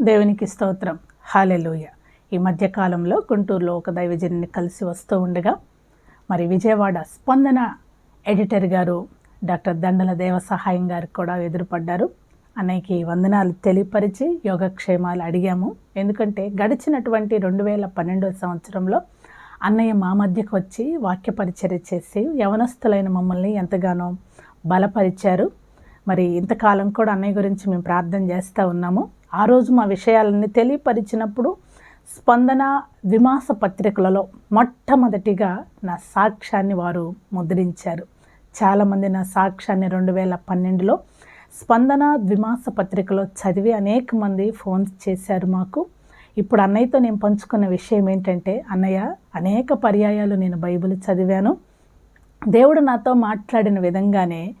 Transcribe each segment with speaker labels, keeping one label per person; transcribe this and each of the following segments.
Speaker 1: దేవునికి స్తోత్రం. హాలెలూయ. ఈ మధ్యకాలంలో గుంటూరులో ఒక దైవజనుని కలిసి వస్తూ ఉండగా మరి విజయవాడ స్పందన ఎడిటర్ గారు డాక్టర్ దండల దేవ సహాయం గారికి కూడా ఎదురుపడ్డారు. అన్నయ్యకి వందనాలు తెలియపరిచి యోగక్షేమాలు అడిగాము. ఎందుకంటే గడిచినటువంటి రెండు వేల పన్నెండో సంవత్సరంలో అన్నయ్య మా మధ్యకు వచ్చి వాక్య పరిచర్య చేసి యవనస్తులైన మమ్మల్ని ఎంతగానో బలపరిచారు. మరి ఇంతకాలం కూడా అన్నయ్య గురించి మేము ప్రార్థన చేస్తూ ఉన్నాము. ఆ రోజు మా విషయాలన్నీ తెలియపరిచినప్పుడు స్పందన విమాస పత్రికలలో మొట్టమొదటిగా నా సాక్ష్యాన్ని వారు ముద్రించారు. చాలామంది నా సాక్ష్యాన్ని రెండు వేల పన్నెండులో స్పందన ద్విమాస పత్రికలో చదివి అనేక మంది ఫోన్స్ చేశారు మాకు. ఇప్పుడు అన్నయ్యతో నేను పంచుకున్న విషయం ఏంటంటే అన్నయ్య అనేక పర్యాయాలు నేను బైబిల్ చదివాను. దేవుడు నాతో మాట్లాడిన విధంగానే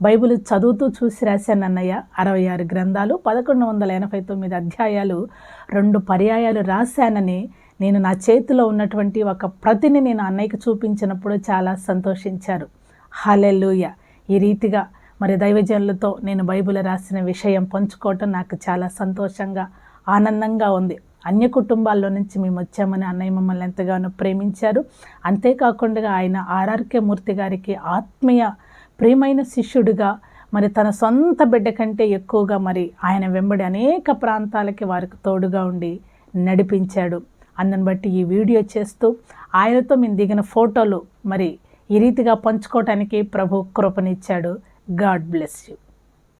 Speaker 1: బైబిల్ చదువుతూ చూసి రాశాను అన్నయ్య. అరవై ఆరు గ్రంథాలు పదకొండు వందల ఎనభై తొమ్మిది అధ్యాయాలు రెండు పర్యాయాలు రాశానని నేను నా చేతిలో ఉన్నటువంటి ఒక ప్రతిని నేను అన్నయ్యకి చూపించినప్పుడు చాలా సంతోషించారు. హలెల్లుయ! ఈ రీతిగా మరి దైవజనులతో నేను బైబిల్ రాసిన విషయం పంచుకోవటం నాకు చాలా సంతోషంగా ఆనందంగా ఉంది. అన్య కుటుంబాల్లో నుంచి మేము వచ్చామని అన్నయ్య మమ్మల్ని ఎంతగానో ప్రేమించారు. అంతేకాకుండా ఆయన ఆర్ఆర్కే మూర్తి గారికి ఆత్మీయ ప్రియమైన శిష్యుడిగా మరి తన సొంత బిడ్డ కంటే ఎక్కువగా మరి ఆయన వెంబడి అనేక ప్రాంతాలకి వారికి తోడుగా ఉండి నడిపించాడు. అందుని బట్టి ఈ వీడియో చేస్తూ ఆయనతో మేము దిగిన ఫోటోలు మరి ఈ రీతిగా పంచుకోవటానికి ప్రభు కృపనిచ్చాడు. God bless you.